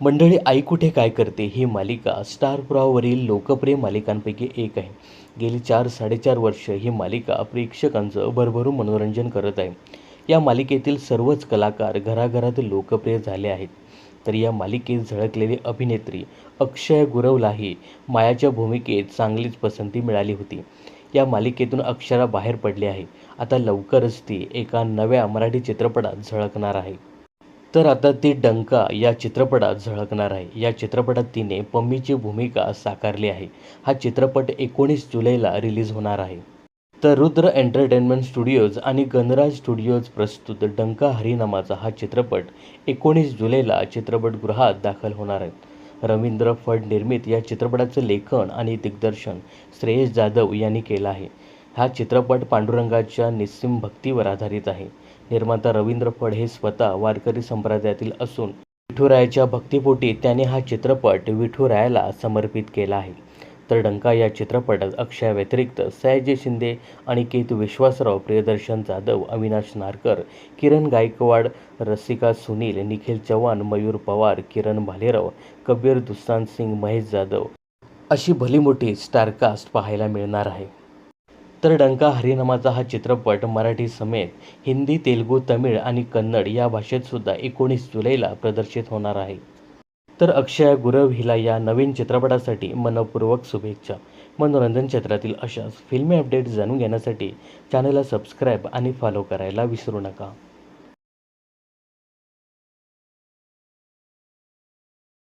मंडळी आई कुठे काय करते ही मालिका स्टार प्रवाहवरील लोकप्रिय मालिकांपैकी एक आहे. गेली चार साडेचार वर्ष ही मालिका प्रेक्षकांचं भरभरून मनोरंजन करत आहे. या मालिकेतील सर्वच कलाकार घराघरात लोकप्रिय झाले आहेत. तर या मालिकेत झळकलेली अभिनेत्री अक्षय गुरवलाही मायाच्या भूमिकेत चांगलीच पसंती मिळाली होती. या मालिकेतून अक्षरा बाहेर पडली आहे आता लवकरच ती एका नव्या मराठी चित्रपटात झळकणार आहे. तर आता ती डंका या चित्रपटात झळकणार आहे. या चित्रपटात तिने पम्मीची भूमिका साकारली आहे. हा चित्रपट एकोणीस जुलैला रिलीज होणार आहे. तर रुद्र एंटरटेनमेंट स्टुडिओज आणि गणराज स्टुडिओज प्रस्तुत डंका हरिनामाचा हा चित्रपट एकोणीस जुलैला चित्रपटगृहात दाखल होणार आहेत रवींद्र फड निर्मित या चित्रपटाचं लेखन आणि दिग्दर्शन श्रेयस जाधव यांनी केलं आहे. हा चित्रपट पांडुरंगाच्या निस्सिम भक्तीवर आधारित आहे. निर्माता रवींद्र फड हे स्वतः वारकरी संप्रदायातील असून विठुरायाच्या भक्तीपोटी त्याने हा चित्रपट विठुरायाला समर्पित केला आहे. तर डंका या चित्रपटात अक्षय व्यतिरिक्त सयाजी शिंदे अनिकेत विश्वासराव प्रियदर्शन जाधव अविनाश नारकर किरण गायकवाड रसिका सुनील निखिल चव्हाण मयूर पवार किरण भालेराव कबीर दुस्तान सिंग महेश जाधव अशी भलीमोठी स्टारकास्ट पाहायला मिळणार आहे. तर डंका हरिनामाचा हा चित्रपट मराठी समेत हिंदी तेलुगू तमिळ आणि कन्नड या भाषेत सुद्धा एकोणीस जुलैला प्रदर्शित होणार आहे. तर अक्षय गुरव हिला या नवीन चित्रपटासाठी मनपूर्वक शुभेच्छा. मनोरंजन क्षेत्रातील अशाच फिल्मी अपडेट्स जाणून घेण्यासाठी चॅनलला सबस्क्राईब आणि फॉलो करायला विसरू नका.